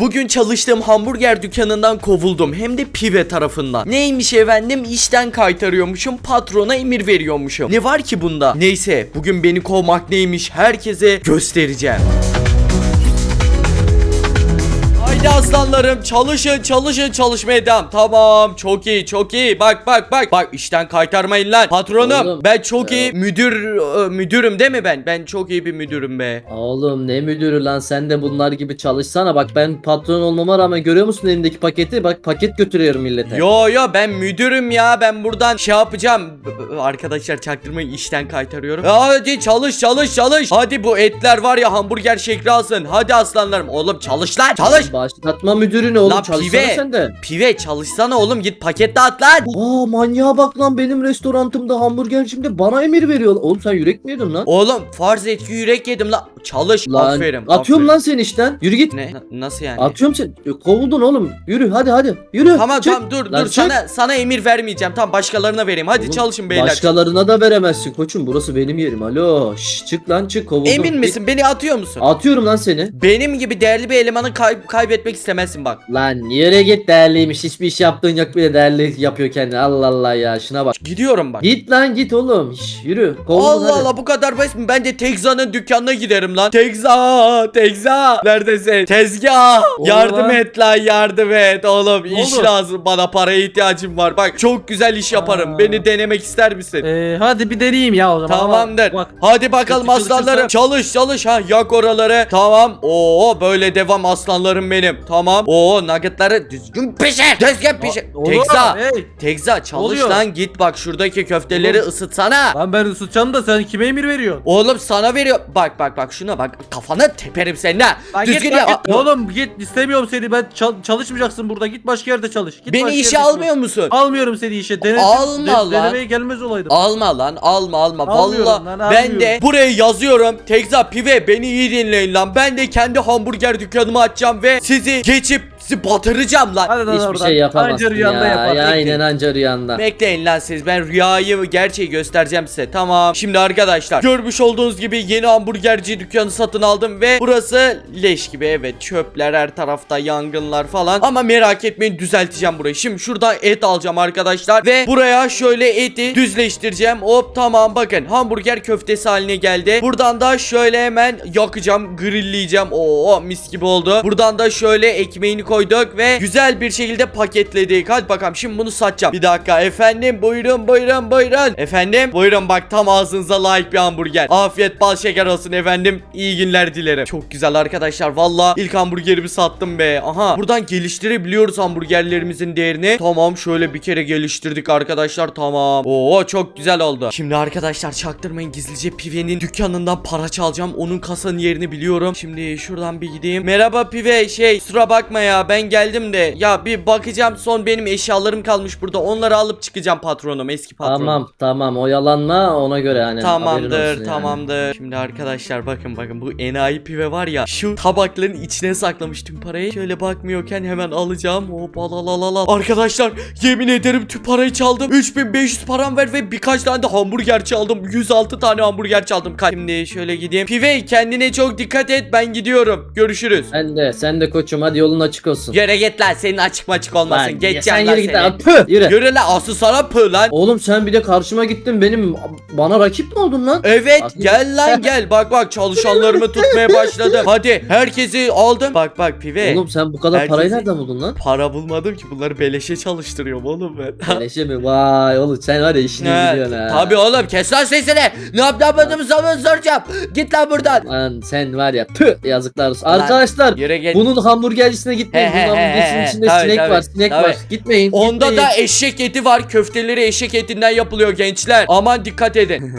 Bugün çalıştığım hamburger dükkanından kovuldum hem de pive tarafından. Neymiş efendim işten kaytarıyormuşum patrona emir veriyormuşum. Ne var ki bunda? Neyse bugün beni kovmak neymiş herkese göstereceğim. Haydi aslanlarım çalışın çalışın çalışmaya devam. Tamam çok iyi çok iyi. Bak bak bak. Bak işten kaytarmayın lan. Patronum Oğlum, ben çok iyi müdür e, müdürüm değil mi ben? Ben çok iyi bir müdürüm be. Oğlum ne müdürü lan sen de bunlar gibi çalışsana bak ben patron olmama rağmen görüyor musun elindeki paketi bak paket götürüyorum millete. Yo yo ben müdürüm ya ben buradan şey yapacağım Arkadaşlar çaktırmayın işten kaytarıyorum Ya Hadi çalış çalış çalış Hadi bu etler var ya hamburger şekli alsın Hadi aslanlarım oğlum çalış lan çalış Başlatma müdürünü oğlum Lan çalışsana pive. sen de. Pive çalışsana oğlum git paket dağıt lan Aa manyağa bak lan benim restorantımda hamburgercimde bana emir veriyor. Oğlum sen yürek mi yedin lan? Oğlum farz et ki yürek yedim lan Çalış Lan aferin atıyorum aferin. lan sen işten. Yürü git. Ne na- nasıl yani Atıyorum sen. E, Kovuldun oğlum. Yürü hadi hadi. Yürü. Tamam Çık. tamam dur Lan dur çık. sana sana emir vermeyeceğim tamam başkalarına vereyim hadi Oğlum, çalışın beyler Başkalarına da veremezsin koçum. Burası benim yerim. Alo. Şş, çık lan çık kovuldun. Emin misin beni atıyor musun Atıyorum lan seni. Benim gibi değerli bir elemanı kay- kaybetmek istemezsin bak Lan yere git değerliymiş. Hiçbir iş yaptığın yok bile değerli yapıyor kendini. Allah Allah ya şuna bak. Gidiyorum bak Git lan git oğlum. Şş, yürü. Kovuldun Allah hadi. Allah bu kadar basit mi? Ben de Tegza'nın dükkanına giderim lan. Tegza, Tegza. Neredesin? Tezgah. Oğlum yardım lan. et lan yardım et. Oğlum iş oldu? lazım bana paraya ihtiyacım var. Bak çok güzel iş yaparım. Aa. Beni denemek ister misin? Ee, hadi bir deneyeyim ya o zaman. Tamamdır. Bak. Hadi bakalım Kötü aslanlarım. çalışırsan- Çalış çalış ha yak oraları. Tamam. Oo böyle devam aslanlarım benim. Tamam. Oo nuggetları düzgün pişir. Düzgün pişir. Oğlum, Tegza. Hey. Tegza çalış oluyor? lan git bak şuradaki köfteleri Oğlum. ısıtsana. Lan ben ısıtacağım da sen kime emir veriyorsun? Oğlum sana veriyor. Bak bak bak şuna bak. Kafana teperim senin ha. Lan Düzgün lan git. Oğlum git istemiyorum seni ben çal- çalışmayacaksın burada git başka yerde çalış. Git Beni başka işe yerde almıyor çalış. musun? Almıyorum seni işe. Denedim, Alma lan. Denemeye gelmez olaydım. Alma lan alma alma Almıyorum valla lan, ben almıyorum. de buraya yazıyorum Tekza Pive beni iyi dinleyin lan ben de kendi hamburger dükkanımı açacağım ve sizi geçip sizi batıracağım lan. Hadi lan Hiçbir oradan. şey yapamazsın Anca rüyanda ya. yapar. Ya Bekle. aynen anca rüyanda. Bekleyin lan siz. Ben rüyayı gerçeği göstereceğim size. Tamam. Şimdi arkadaşlar görmüş olduğunuz gibi yeni hamburgerci dükkanı satın aldım ve burası leş gibi. Evet çöpler her tarafta yangınlar falan. Ama merak etmeyin düzelteceğim burayı. Şimdi şuradan et alacağım arkadaşlar ve buraya şöyle eti düzleştireceğim. Hop tamam. Bakın hamburger köftesi haline geldi. Buradan da şöyle hemen yakacağım grilleyeceğim. Oo mis gibi oldu. Buradan da şöyle ekmeğini koyduk ve güzel bir şekilde paketledik. Hadi bakalım şimdi bunu satacağım. Bir dakika efendim buyurun buyurun buyurun. Efendim buyurun bak tam ağzınıza layık bir hamburger. Afiyet bal şeker olsun efendim. İyi günler dilerim. Çok güzel arkadaşlar valla ilk hamburgerimi sattım be. Aha buradan geliştirebiliyoruz hamburgerlerimizin değerini. Tamam şöyle bir kere geliştirdik arkadaşlar tamam. Oo çok güzel oldu. Şimdi arkadaşlar çaktırmayın gizlice Pive'nin dükkanından para çalacağım. Onun kasanın yerini biliyorum. Şimdi şuradan bir gideyim. Merhaba Pive şey kusura bakma ya ben geldim de Ya bir bakacağım son benim eşyalarım kalmış burada. Onları alıp çıkacağım patronum eski patronum. Tamam tamam. Oyalanma ona göre haberin Tamamdır olsun yani. tamamdır. Şimdi arkadaşlar bakın bakın. Bu enayi pive var ya Şu tabakların içine saklamış tüm parayı. Şöyle bakmıyorken hemen alacağım. Hop al al al al al. Arkadaşlar yemin ederim tüm parayı çaldım. 3500 param ver ve birkaç tane de hamburger çaldım. 106 tane hamburger çaldım. Şimdi şöyle gideyim. Pive kendine çok dikkat et. Ben gidiyorum. Görüşürüz. Sen de sen de koçum. Hadi yolun açık olsun. Yere git lan senin açık maçık olmasın Lan, ya Geçeceğim sen yürü git seni lan. Püh, yürü. Yürü lan asıl sana pı lan Oğlum sen bir de karşıma gittin benim bana rakip mi oldun lan? Evet Aslında- gel lan gel bak bak çalışanlarımı tutmaya başladım Hadi herkesi aldım Bak bak pive Oğlum sen bu kadar herkesi- parayı nereden buldun lan? Para bulmadım ki bunları beleşe çalıştırıyorum oğlum ben Beleşe mi? Vay oğlum sen var ya işini biliyorsun ha. Tabii oğlum kes lan sesini Ne yap ne yapmadığımı sana soracağım Git lan buradan Lan sen var ya püh yazıklar olsun. Arkadaşlar Yere gel bunun hamburgercisine gitmeyin. He, he, he, içinde tabii, sinek tabii, var sinek tabii. var. Gitmeyin. Onda gitmeyin. da eşek eti var. Köfteleri eşek etinden yapılıyor gençler. Aman dikkat edin.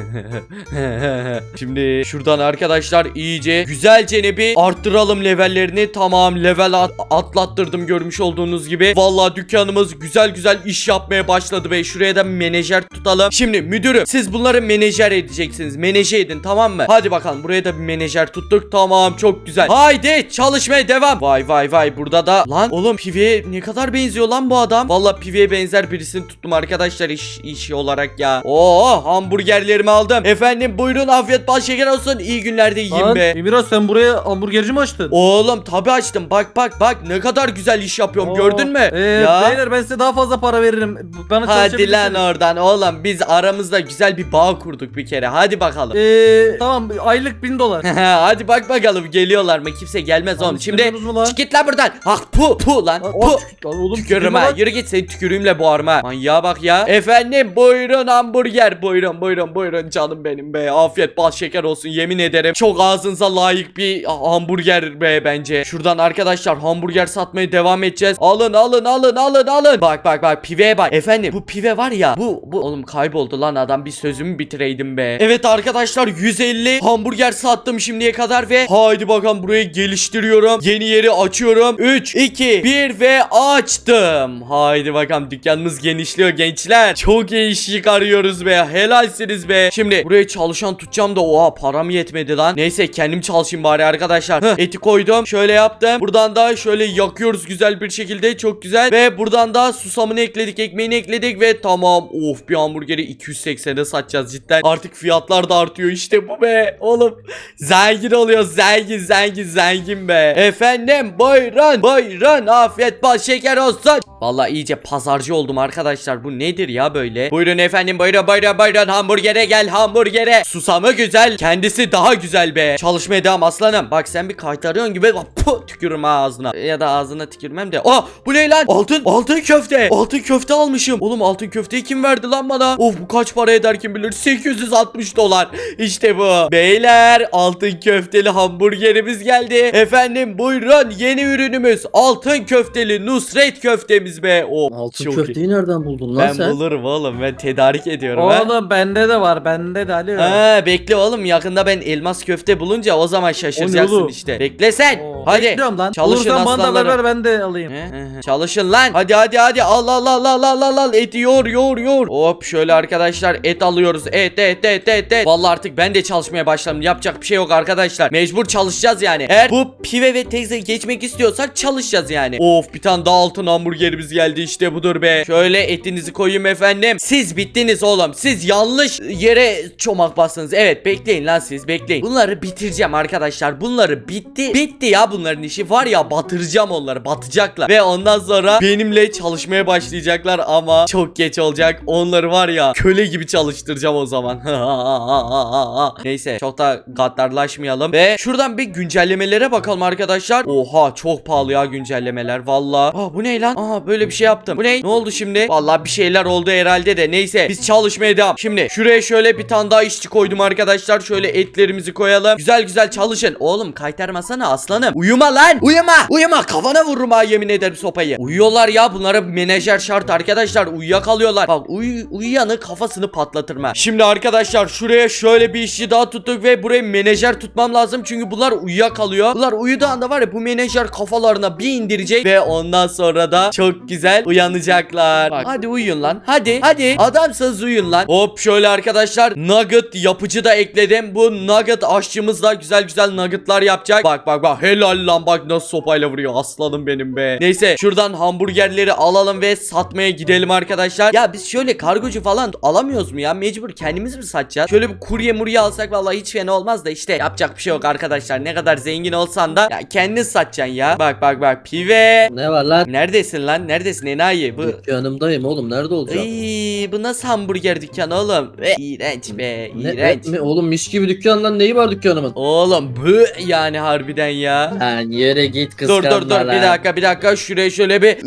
Şimdi şuradan arkadaşlar iyice güzelce ne bir arttıralım levellerini. Tamam level at- atlattırdım görmüş olduğunuz gibi. Vallahi dükkanımız güzel güzel iş yapmaya başladı ve şuraya da menajer tutalım. Şimdi müdürüm siz bunları menajer edeceksiniz. Menajer edin tamam mı? Hadi bakalım buraya da bir menajer tuttuk. Tamam çok güzel. Haydi çalışmaya devam. Vay vay vay burada da da lan oğlum Pive'ye ne kadar benziyor lan bu adam. Valla Pive'ye benzer birisini tuttum arkadaşlar iş, işi olarak ya. Oo hamburgerlerimi aldım. Efendim buyurun afiyet bal şeker olsun. İyi günlerde yiyin Lan be. Emirhan sen buraya hamburgerci mi açtın? Oğlum tabi açtım. Bak bak bak ne kadar güzel iş yapıyorum. Oo, Gördün mü? Ee, ya. Beyler ben size daha fazla para veririm. Bana Hadi lan çalışabilirsiniz. oradan oğlum biz aramızda güzel bir bağ kurduk bir kere. Hadi bakalım. Ee, tamam aylık bin dolar. Hadi bak bakalım geliyorlar mı? Kimse gelmez oğlum. Şimdi lan? çık git lan buradan. Ah pu pu lan. Lan, Pu. oh, lan oğlum Tükürürüm ha. Yürü git seni tükürüğümle boğarma. Manyağa bak ya. Efendim buyurun hamburger. Buyurun buyurun buyurun canım benim be. Afiyet bal şeker olsun yemin ederim. Çok ağzınıza layık bir hamburger be bence. Şuradan arkadaşlar hamburger satmaya devam edeceğiz. Alın alın alın alın alın. Bak bak bak piveye bak. Efendim bu pive var ya. Bu bu oğlum kayboldu lan adam bir sözümü bitireydim be. Evet arkadaşlar 150 hamburger sattım şimdiye kadar ve haydi bakalım burayı geliştiriyorum. Yeni yeri açıyorum. 3 2 1 ve açtım. Haydi bakalım dükkanımız genişliyor gençler. Çok iyi iş çıkarıyoruz be. Helalsiniz be. Şimdi buraya çalışan tutacağım da oha param yetmedi lan. Neyse kendim çalışayım bari arkadaşlar. Heh, eti koydum. Şöyle yaptım. Buradan da şöyle yakıyoruz güzel bir şekilde. Çok güzel. Ve buradan da susamını ekledik. Ekmeğini ekledik ve tamam. Of bir hamburgeri 280'e satacağız cidden. Artık fiyatlar da artıyor işte bu be. Oğlum zengin oluyor. Zengin zengin zengin be. Efendim buyurun buyurun. Afiyet bal şeker olsun. Vallahi iyice pazarcı oldum arkadaşlar. Bu nedir ya böyle? Buyurun efendim buyurun buyurun buyurun. Hamburgere gel hamburgere. Susamı güzel. Kendisi daha güzel be. Çalışmaya devam aslanım. Bak sen bir kaytarıyorsun gibi. Puh, tükürürüm ha ağzına. Ya da ağzına tükürmem de. Aa bu ne lan? Altın. Altın köfte. Altın köfte almışım. Oğlum altın köfteyi kim verdi lan bana? Of bu kaç para eder kim bilir. 860 dolar. İşte bu. Beyler altın köfteli hamburgerimiz geldi. Efendim buyurun yeni ürünümüz. Altın köfteli Nusret köftemiz be. Oh, Altın çok iyi. köfteyi nereden buldun lan Ben sen? bulurum oğlum. Ben tedarik ediyorum ha. Oğlum bende de var bende de Ali. Ha, bekle oğlum yakında ben elmas köfte bulunca o zaman şaşıracaksın oğlum? işte. Bekle sen. Hadi. Bekliyorum lan. Çalışın Olursan bana da aslanlarım. ver ben de alayım. He, he, he. Çalışın lan. Hadi hadi hadi. Al al al al al al al. Eti yoğur yoğur yoğur. Hop şöyle arkadaşlar et alıyoruz. Et et et et et. Vallahi artık ben de çalışmaya başladım. Yapacak bir şey yok arkadaşlar. Mecbur çalışacağız yani. Eğer bu pive ve teyze geçmek istiyorsak çalışacağız yani. Of bir tane daha altın hamburgerimiz geldi işte budur be. Şöyle etinizi koyayım efendim. Siz bittiniz oğlum. Siz yanlış yere çomak bastınız. Evet bekleyin lan siz bekleyin. Bunları bitireceğim arkadaşlar. Bunları bitti. Bitti ya bunların işi. Var ya batıracağım onları. Batacaklar. Ve ondan sonra benimle çalışmaya başlayacaklar ama çok geç olacak. Onları var ya köle gibi çalıştıracağım o zaman. Neyse çok da gaddarlaşmayalım. Ve şuradan bir güncellemelere bakalım arkadaşlar. Oha çok pahalı ya güncellemeler. Valla. Bu ne lan? Aha böyle bir şey yaptım. Bu ne? Ne oldu şimdi? Valla bir şeyler oldu herhalde de. Neyse biz çalışmaya devam. Şimdi şuraya şöyle bir tane daha işçi koydum arkadaşlar. Şöyle etlerimizi koyalım. Güzel güzel çalışın. Oğlum kaytarmasana aslanım. Uyuma lan. Uyuma. Uyuma. Kafana vururum ha yemin ederim sopayı. Uyuyorlar ya. Bunlara menajer şart arkadaşlar. Uyuyakalıyorlar. Bak uy uyuyanı kafasını patlatırım ha. Şimdi arkadaşlar şuraya şöyle bir işçi daha tuttuk ve buraya menajer tutmam lazım. Çünkü bunlar uyuyakalıyor. Bunlar uyuduğu anda var ya bu menajer kafalarına bir indirecek ve ondan sonra da çok güzel uyanacaklar. Bak, hadi uyuyun lan. Hadi. Hadi. Adamsınız uyuyun lan. Hop şöyle arkadaşlar nugget yapıcı da ekledim. Bu nugget aşçımız güzel güzel nuggetlar yapacak. Bak bak bak helal lan bak nasıl sopayla vuruyor aslanım benim be. Neyse şuradan hamburgerleri alalım ve satmaya gidelim arkadaşlar. Ya biz şöyle kargocu falan alamıyoruz mu ya? Mecbur kendimiz mi satacağız? Şöyle bir kurye murye alsak vallahi hiç fena olmaz da işte yapacak bir şey yok arkadaşlar. Ne kadar zengin olsan da ya kendin satacaksın ya. Bak bak bak pive. Ne var lan? Neredesin lan? Neredesin enayi? Bu Dükkanımdayım oğlum nerede olacağım? Ay, bu nasıl hamburger dükkanı oğlum? Ve iğrenç be, Ne, iğrenç. ne- oğlum mis gibi dükkan lan neyi var dükkanımın? Oğlum bu yani harbiden ya. Lan yere git Dur kıskanma dur dur bir lan. dakika bir dakika şuraya şöyle bir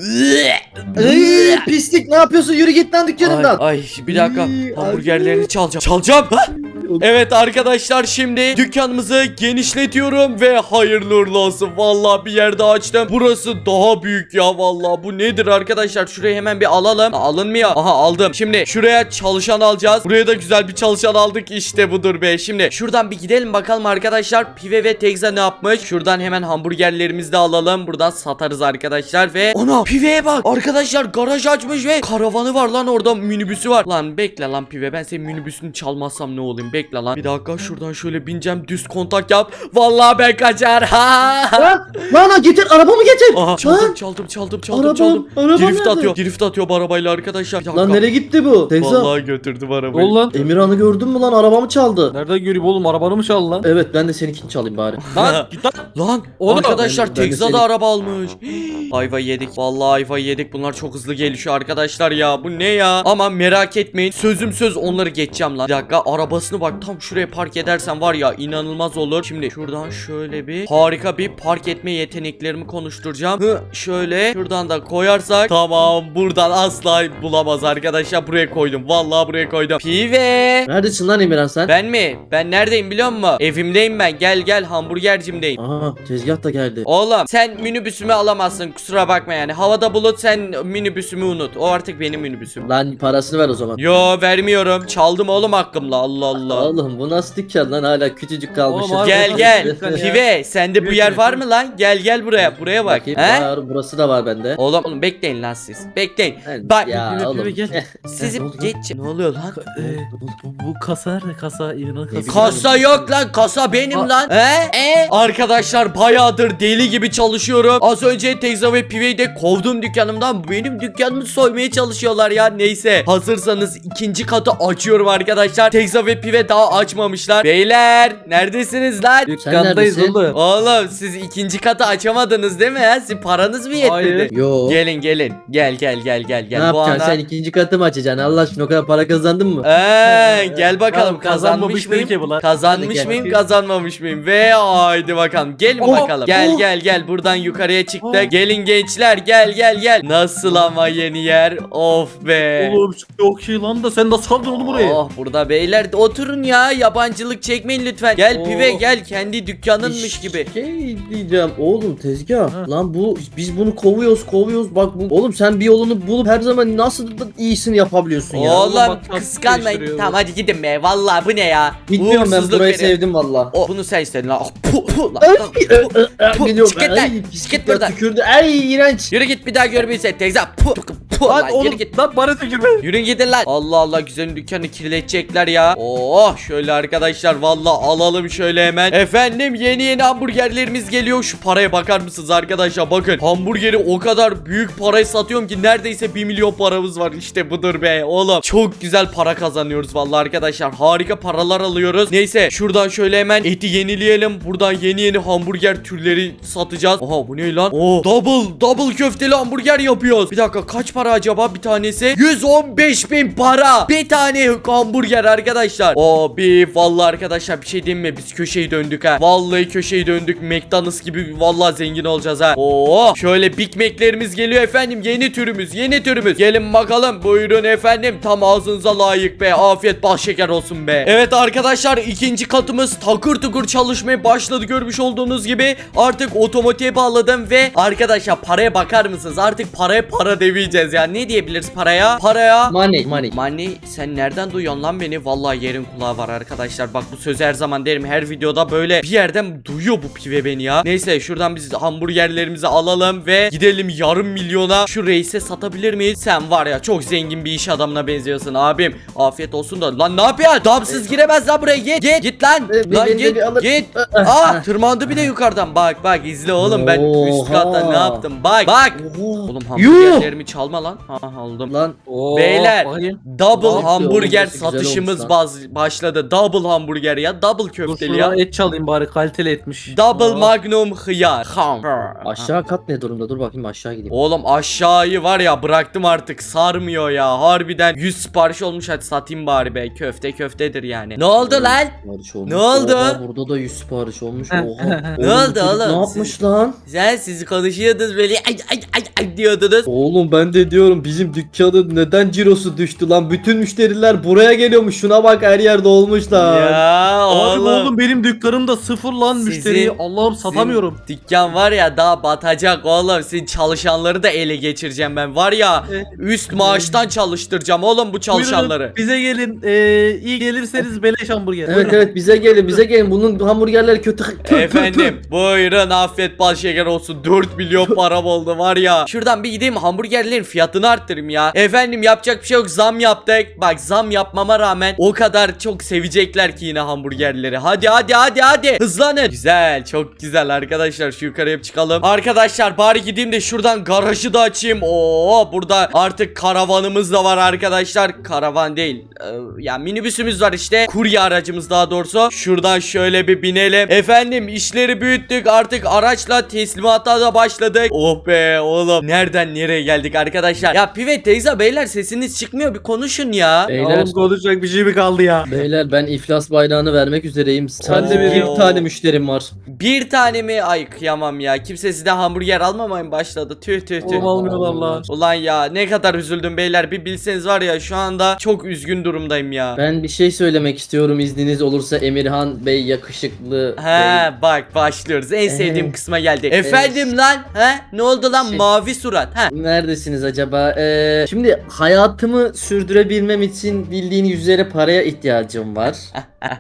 pislik ne yapıyorsun yürü git lan dükkanımdan. Ay, ay bir dakika hamburgerlerini çalacağım. Çalacağım. Ha? Evet arkadaşlar şimdi dükkanımızı genişletiyorum ve hayırlı uğurlu olsun. Vallahi bir yerde açtım. Burası daha büyük ya vallahi. Bu nedir arkadaşlar? Şurayı hemen bir alalım. Alınmıyor. Aha aldım. Şimdi şuraya çalışan alacağız. Buraya da güzel bir çalışan aldık. İşte budur be. Şimdi şuradan bir gidelim bakalım arkadaşlar. Pive ve Tegza ne yapmış? Şuradan hemen hamburgerlerimizi de alalım. Buradan satarız arkadaşlar ve ona Pive'ye bak. Arkadaşlar garaj açmış ve karavanı var lan orada minibüsü var. Lan bekle lan Pive ben senin minibüsünü çalmazsam ne olayım? Bekle lan. Bir dakika şuradan şöyle bineceğim düz kontak yap. Vallahi ben kaçar. Ha. Lan lan getir arabamı getir. Aha çaldım Lan, çaldım çaldım çaldım Arabam, çaldım. arabam Drift nerede? atıyor. Drift atıyor bu arabayla arkadaşlar. Bir dakika. Lan nereye gitti bu? Teyze. Vallahi götürdüm arabayı. oldu lan? Emirhan'ı gördün mü lan arabamı çaldı. Nereden göreyim oğlum arabanı mı çaldı lan? Evet ben de seninkini çalayım bari. Lan git lan. Lan Oğlum, arkadaşlar ben- ben de Tekza da seni- araba almış. ayva yedik. Vallahi ayva yedik. Bunlar çok hızlı gelişiyor arkadaşlar ya. Bu ne ya? Ama merak etmeyin. Sözüm söz onları geçeceğim lan. Bir dakika arabasını bak tam şuraya park edersen var ya inanılmaz olur. Şimdi şuradan şöyle bir harika bir park etme yeteneklerimi konuşturacağım. Hı, şöyle şuradan da koyarsak tamam buradan asla bulamaz arkadaşlar. Buraya koydum. Vallahi buraya koydum. Pive. Neredesin lan Emirhan sen? Ben mi? Ben neredeyim biliyor musun? Evimdeyim ben. Gel gel hamburgercimdeyim. Aha tezgah da geldi. Oğlum sen minibüsümü alamazsın kusura bakma yani. Havada bulut sen minibüsümü unut. O artık benim minibüsüm. Lan parasını ver o zaman. Yo vermiyorum. Çaldım oğlum hakkımla. Allah Allah. Oğlum bu nasıl dükkan lan hala küçücük kalmışız. Oğlum Gel gel. Pive sende bu yer var mı lan? Gel gel buraya. Buraya bak. Bakayım He? var burası da var bende. Oğlum, oğlum bekleyin lan siz. Bekleyin. Bak ya Pive, oğlum. pive, gel. sizi Ne oldu lan? geç. Ne oluyor lan? Ee, bu, bu kasa nerede kasa? İran'ın kasası. Kasa yok lan kasa benim Aa. lan. He? E? Arkadaşlar bayağıdır deli gibi çalışıyorum. Az önce Tekza ve Pive'yi de kovdum dükkanımdan. Benim dükkanımı soymaya çalışıyorlar ya. Neyse hazırsanız ikinci katı açıyorum arkadaşlar. Tekza ve Pive daha açmamışlar. Beyler neredesiniz lan? Dükkandayız neredesin? oğlum. Oğlum siz ikinci katı açamadınız değil mi ya? Sizin paranız mı yetmedi? Hayır. Yo. Gelin gelin. Gel gel gel gel gel. ne Bu yapacaksın anda- sen ikinci katı mı açacaksın Allah aşkına o kadar para kazandın mı? Ee, gel bakalım Oğlum, kazanmış kazanmamış mıyım? ki bu lan. Kazanmış gel. mıyım kazanmamış mıyım? Ve haydi bakalım gelin Oh, bakalım. Gel oh. gel gel buradan yukarıya çıktık. Oh. Gelin gençler gel gel gel. Nasıl ama yeni yer? Of be. Oğlum çok iyi lan da sen nasıl aldın onu buraya? Oh burada beyler de oturun ya yabancılık çekmeyin lütfen. Gel Oh. pive gel kendi dükkanınmış gibi. Şey diyeceğim oğlum tezgah. Ha. Lan bu biz bunu kovuyoruz kovuyoruz bak bu. Oğlum sen bir yolunu bulup her zaman nasıl da iyisini yapabiliyorsun ya. Oğlum bak, kıskanmayın. Tamam hadi gidin be. Vallahi bu ne ya? Bilmiyorum ben Uğursuzluk burayı veriyor. sevdim valla. Oh, bunu sen istedin lan. Oh, puh, puh, lan. Ay, ö, ö, ö, Puh, Biliyorum. git lan, Ay, git ya, buradan. Tükürdü. Ay iğrenç. Yürü git bir daha görmeyse teyze. Puh, puh, Lan lan, oğlum yürü git. lan bana tükürme. Yürün gidin lan. Allah Allah güzelin dükkanı kirletecekler ya. Oh şöyle arkadaşlar valla alalım şöyle hemen. Efendim yeni yeni hamburgerlerimiz geliyor. Şu paraya bakar mısınız arkadaşlar? Bakın hamburgeri o kadar büyük paraya satıyorum ki neredeyse 1 milyon paramız var. İşte budur be oğlum. Çok güzel para kazanıyoruz valla arkadaşlar. Harika paralar alıyoruz. Neyse şuradan şöyle hemen eti yenileyelim. Buradan yeni yeni hamburger türleri satacağız. Oha bu ne lan? Oo double double köfteli hamburger yapıyoruz. Bir dakika kaç para acaba bir tanesi? 115 bin para. Bir tane hamburger arkadaşlar. O bir vallahi arkadaşlar bir şey diyeyim mi? Biz köşeyi döndük ha. Vallahi köşeyi döndük. McDonald's gibi vallahi zengin olacağız ha. Oo şöyle Big Mac'lerimiz geliyor efendim. Yeni türümüz, yeni türümüz. Gelin bakalım. Buyurun efendim. Tam ağzınıza layık be. Afiyet bal şeker olsun be. Evet arkadaşlar ikinci katımız takır tukur çalışmaya başladı görmüş olduğunuz gibi. Artık otomatiğe bağladım ve arkadaşlar paraya bakar mısınız? Artık paraya para demeyeceğiz ya. Ne diyebiliriz paraya? Paraya Money money. Mani sen nereden duyuyorsun lan beni? Vallahi yerin kulağı var arkadaşlar. Bak bu sözü her zaman derim. Her videoda böyle bir yerden duyuyor bu pive beni ya. Neyse şuradan biz hamburgerlerimizi alalım ve gidelim yarım milyona şu reise satabilir miyiz? Sen var ya çok zengin bir iş adamına benziyorsun abim. Afiyet olsun da. Lan ne yapıyorsun? Damsız giremez lan buraya. Git. Git, git lan. Lan git. Git. Aa tırmandı bir de yukarıdan. Bak bak izle oğlum ben üst katta ne yaptım? Bak bak. Oğlum hamburgerlerimi çalma lan. Ha aldım. Lan Oo, Beyler. Double hamburger satışımız baz başladı. Double hamburger ya. Double Dur köfteli ya. et çalayım bari kaliteli etmiş. Double Aa. magnum hıyar. Ham. aşağı kat ne durumda dur bakayım aşağı gideyim. Oğlum aşağıyı var ya bıraktım artık sarmıyor ya. Harbiden 100 sipariş olmuş hadi satayım bari be. Köfte köftedir yani. Ne oldu lan? Sipariş olmuş. Ne oldu? Oha, burada da 100 sipariş olmuş. Oha. Ne Oğlum, oldu çocuk oğlum? Ne yapmış lan? Sen siz konuşuyordunuz böyle ay ay ay ay diyordunuz. Oğlum ben de diyorum bizim dükkanın neden cirosu düştü lan? Bütün müşteriler buraya geliyormuş. Şuna bak her yerde olmuş lan. Ya Abi oğlum. oğlum benim dükkanımda sıfır lan Sizin- müşteriyi. Allah'ım satamıyorum. Sizin Dükkan var ya daha batacak oğlum. Sizin çalışanları da ele geçireceğim ben. Var ya Evet. üst maaştan çalıştıracağım oğlum bu çalışanları. Buyurun, bize gelin. Ee, iyi gelirseniz beleş hamburger. Evet evet bize gelin bize gelin. Bunun hamburgerleri kötü. Tüh, tüh, tüh. Efendim buyurun afiyet bal şeker olsun 4 milyon param oldu var ya Şuradan şuradan bir gideyim hamburgerlerin fiyatını arttırayım ya. Efendim yapacak bir şey yok zam yaptık. Bak zam yapmama rağmen o kadar çok sevecekler ki yine hamburgerleri. Hadi hadi hadi hadi hızlanın. Güzel çok güzel arkadaşlar şu yukarıya çıkalım. Arkadaşlar bari gideyim de şuradan garajı da açayım. Oo burada artık karavanımız da var arkadaşlar. Karavan değil. Ee, ya minibüsümüz var işte. Kurye aracımız daha doğrusu. Şuradan şöyle bir binelim. Efendim işleri büyüttük. Artık araçla teslimata da başladık. Oh be oğlum. Nereden nereye geldik arkadaşlar? Ya Pive teyze beyler sesiniz çıkmıyor bir konuşun ya. Beyler, Oğlum konuşacak bir şey mi kaldı ya? Beyler ben iflas bayrağını vermek üzereyim. Sadece Oo. bir tane müşterim var. Bir tane mi? Ay kıyamam ya. Kimse sizden hamburger almamaya mı başladı? Tüh tüh tüh. Oğlum almıyorlar lan. Ulan ya ne kadar üzüldüm beyler bir bilseniz var ya şu anda çok üzgün durumdayım ya. Ben bir şey söylemek istiyorum izniniz olursa Emirhan Bey yakışıklı. Bey. He bak başlıyoruz en sevdiğim kısma geldik. Efendim lan he ne oldu lan Şey- mavi surat he. Neredesiniz acaba? Ee, şimdi hayatımı sürdürebilmem için bildiğiniz üzere paraya ihtiyacım var.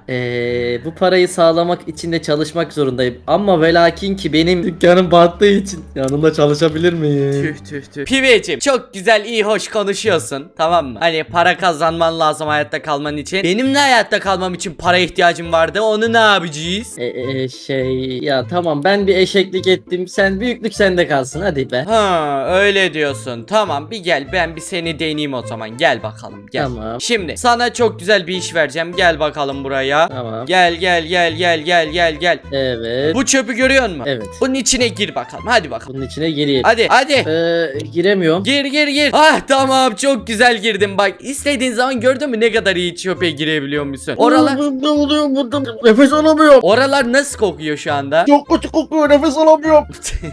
Ee, bu parayı sağlamak için de çalışmak zorundayım. Ama velakin ki benim dükkanım battığı için yanında çalışabilir miyim? Tüh tüh tüh. Piveciğim çok güzel iyi hoş konuşuyorsun tamam mı? Hani para kazanman lazım hayatta kalman için. Benim de hayatta kalmam için para ihtiyacım vardı onu ne yapacağız? Ee, e, şey ya tamam ben bir eşeklik ettim. Sen büyüklük sende kalsın hadi be. Ha öyle diyorsun. Tamam bir gel ben bir seni deneyeyim o zaman. Gel bakalım gel. Tamam. Şimdi sana çok güzel bir iş vereceğim. Gel bakalım buraya. Tamam. Gel gel gel gel gel gel gel. Evet. Bu çöpü görüyor musun? Evet. Bunun içine gir bakalım. Hadi bakalım. Bunun içine gireyim. Hadi hadi. Ee, giremiyorum. Gir gir gir. Ah tamam çok güzel girdim bak. istediğin zaman gördün mü ne kadar iyi çöpe girebiliyor musun? Oralar Ne oluyor burada? Nefes alamıyorum. Oralar nasıl kokuyor şu anda? Çok kötü kokuyor nefes alamıyorum.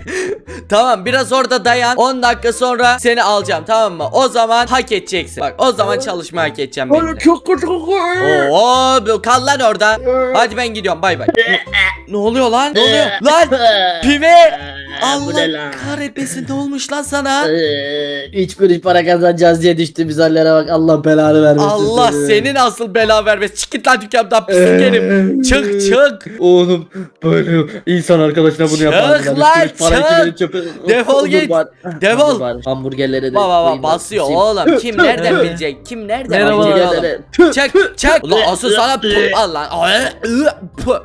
tamam biraz orada dayan. 10 dakika sonra seni alacağım tamam mı? O zaman hak edeceksin. Bak o zaman çalışma hak edeceğim benimle. çok kötü kokuyor. Oo bu- kal lan orada. Hadi ben gidiyorum bay bay. ne oluyor lan? Ne oluyor? Lan pive. Allah kahretmesin ne olmuş lan sana? Ee, Üç kuruş para kazanacağız diye düştüğümüz hallere bak Allah belanı vermesin. Allah seni. senin asıl bela vermesin. Çık git lan dükkanımdan pislik herif. Çık çık. Oğlum böyle insan arkadaşına bunu Çık yapar. Üç lan, çık. Defol git. Defol. Hamburgerlere de. Baba baba koyayım ben. basıyor Sim. oğlum. Kim nereden bilecek? Kim nereden Merhaba. bilecek? Hamburgerlere. Tüh. Çek çek. Ulan asıl sana puh al lan. Puh.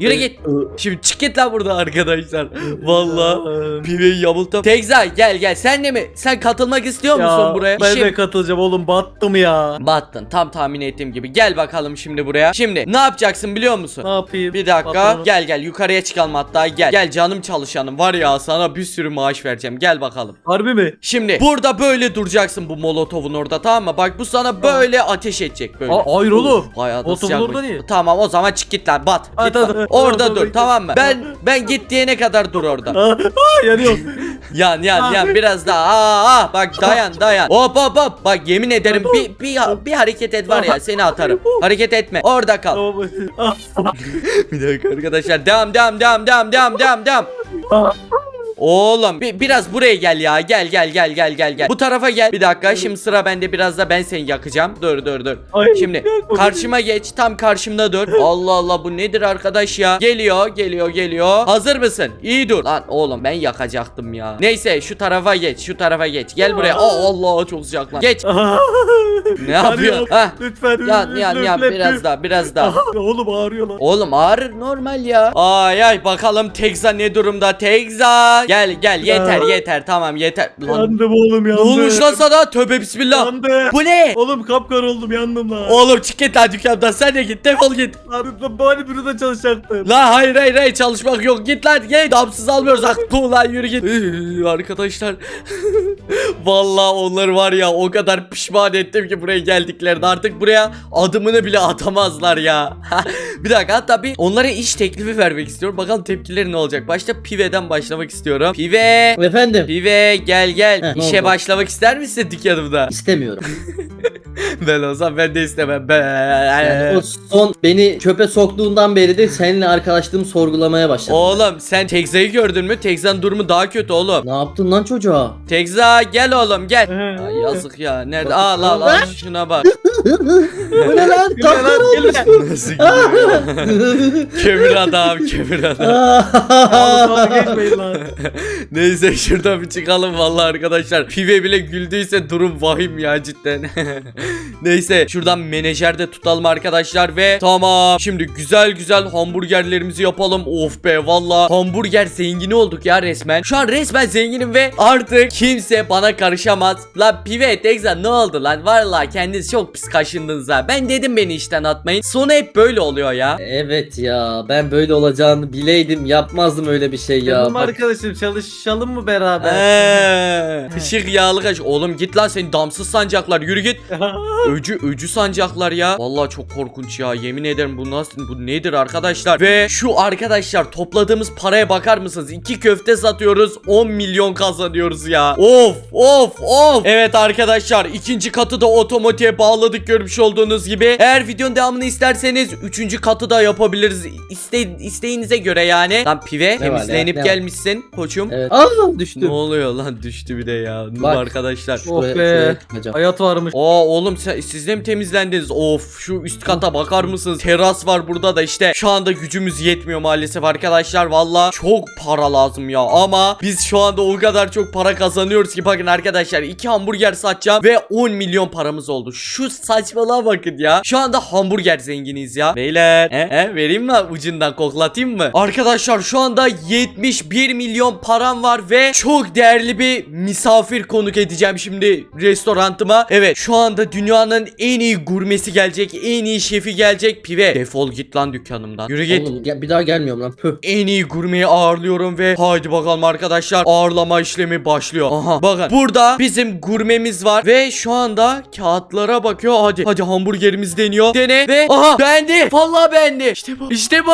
Yürü git. Şimdi çık git lan burada arkadaşlar. Vallahi piveyi yamultum. Tekza gel gel sen de mi? Sen katılmak istiyor musun buraya? Ben İşim- de katılacağım oğlum battım ya. Battın tam tahmin ettiğim gibi. Gel bakalım şimdi buraya. Şimdi ne yapacaksın biliyor musun? Ne yapayım? Bir dakika. Patronum. Gel gel yukarıya çıkalım hatta gel. Gel canım çalışanım var ya sana bir sürü maaş vereceğim. Gel bakalım. Harbi mi? Şimdi burada böyle duracaksın bu molotovun orada tamam mı? Bak bu sana böyle ateş edecek böyle. Aa, hayır oğlum. Molotovun orada niye? Tamam o zaman çık git lan bat. Git tamam, Orada tamam, dur tamam mı? Ben ben git diyene kadar dur orada. Aa, aa, yanıyor. Yan yan yan biraz daha. Aa, aa, bak dayan dayan. Hop hop hop. Bak yemin ederim bir bir bir hareket et var ya seni atarım. Hareket etme. Orada kal. Tamam. Bir dakika arkadaşlar. Devam devam devam devam devam devam devam. Oğlum bir, biraz buraya gel ya. Gel gel gel gel gel gel. Bu tarafa gel. Bir dakika şimdi sıra bende biraz da ben seni yakacağım. Dur dur dur. Ay, Şimdi karşıma geç. Tam karşımda dur. Allah Allah bu nedir arkadaş ya? Geliyor geliyor geliyor. Hazır mısın? İyi dur. Lan oğlum ben yakacaktım ya. Neyse şu tarafa geç. Şu tarafa geç. Gel buraya. Aa, Allah çok sıcak lan. Geç. Ne yapıyorsun? Ha. Lütfen. Üfle, yan üfle, biraz daha biraz daha. Ah, Oğlum ağrıyor lan. Oğlum ağrır normal ya. Ay ay bakalım Tekza ne durumda Tekza. Gel gel yeter Ya. yeter tamam yeter. Lan, Yandım oğlum ne yandım. olmuş lan sana? Tövbe bismillah. Yandım. Bu ne? Oğlum kapkar oldum yandım lan. Oğlum çık git lan dükkandan sen de git defol git. Abi bari burada çalışacaktım. La hayır hayır hayır çalışmak yok git lan git damsız almıyoruz haklı lan yürü git. Üh, Arkadaşlar Vallahi onları var ya o kadar pişman ettim ki buraya geldiklerinde artık buraya adımını bile atamazlar ya. bir dakika hatta bir onlara iş teklifi vermek istiyorum. Bakalım tepkileri ne olacak. Başta Pive'den başlamak istiyorum. Pive Efendim. Pive gel gel. Heh, ne İşe oldu? başlamak ister misin dükkanımda? İstemiyorum. ben olsam ben de istemem. Be. Yani o son beni çöpe soktuğundan beri de seninle arkadaşlığımı sorgulamaya başladım. Oğlum sen Tekza'yı gördün mü? Tekza'nın durumu daha kötü oğlum. Ne yaptın lan çocuğa? Tekza gel oğlum gel. Ay, yazık ya. Nerede? Al al al şuna bak. Bu ne lan? Lan, gülme. Nasıl kömür adam kömür adam. Neyse şuradan bir çıkalım vallahi arkadaşlar. Pive bile güldüyse durum vahim ya cidden. Neyse şuradan menajer de tutalım arkadaşlar ve tamam. Şimdi güzel güzel hamburgerlerimizi yapalım. Of be valla hamburger zengini olduk ya resmen. Şu an resmen zenginim ve artık kimse bana karışamaz. La Pive Tekza ne oldu lan? Valla kendiniz çok pis kaşındınız ha. Ben dedim beni işten atmayın. Sonu hep böyle oluyor ya. Evet ya ben böyle olacağını bileydim yapmazdım öyle bir şey ya. Canım Bak, arkadaşım çalışalım mı beraber? Eee, Pışık yağlı kaş. Oğlum git lan seni damsız sancaklar. Yürü git. Öcü öcü sancaklar ya. Vallahi çok korkunç ya. Yemin ederim bu nasıl bu nedir arkadaşlar? Ve şu arkadaşlar topladığımız paraya bakar mısınız? İki köfte satıyoruz. 10 milyon kazanıyoruz ya. Of of of. Evet arkadaşlar ikinci katı da otomotiğe bağladık görmüş olduğunuz gibi. Eğer videonun devamını isterseniz üçüncü katı da yapabiliriz. İste, isteğinize göre yani. Lan pive Ne var ya, temizlenip ne var? gelmişsin koçum. Evet. Aa Ne düştüm. oluyor lan düştü bir de ya. Bak. arkadaşlar. Oh be. Hayat varmış. Aa oğlum sen, siz de mi temizlendiniz? Of şu üst kata bakar mısınız? Teras var burada da işte. Şu anda gücümüz yetmiyor maalesef arkadaşlar. Valla çok para lazım ya. Ama biz şu anda o kadar çok para kazanıyoruz ki bakın arkadaşlar. iki hamburger satacağım ve 10 milyon paramız oldu. Şu saçmalığa bakın ya. Şu anda hamburger zenginiyiz ya. Beyler he, he, vereyim mi ucundan koklatayım mı? Arkadaşlar şu anda 71 milyon param var ve çok değerli bir misafir konuk edeceğim şimdi restorantıma. Evet şu anda dünyanın en iyi gurmesi gelecek. En iyi şefi gelecek. Pive defol git lan dükkanımdan. Yürü git. Oğlum, gel- bir daha gelmiyorum lan. Püh. En iyi gurmeyi ağırlıyorum ve haydi bakalım arkadaşlar ağırlama işlemi başlıyor. Aha bakın burada bizim gurmemiz var ve şu anda kağıtlara bakıyor. Hadi hadi hamburgerimiz deniyor. Dene ve aha beğendi. Vallahi beğendi. İşte bu. İşte bu.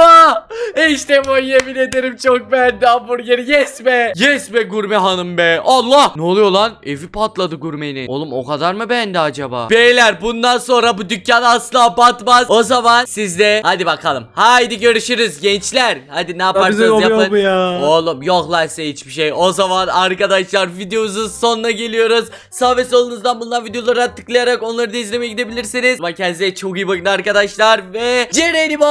İşte bu yemin ederim çok beğendi hamburgeri. Yes be. Yes be gurme hanım be. Allah. Ne oluyor lan? Evi patladı gurmenin. Oğlum o kadar mı beğendi acaba? Beyler bundan sonra bu dükkan asla batmaz. O zaman siz de hadi bakalım. Haydi görüşürüz gençler. Hadi ne yaparsanız oluyor yapın. bu ya. Oğlum yok lan size hiçbir şey. O zaman arkadaşlar videomuzun sonuna geliyoruz. Sağ ve solunuzdan bulunan videolara tıklayarak onları da izlemeye gidebilirsiniz. Ama kendinize çok iyi bakın arkadaşlar ve Cerenimo.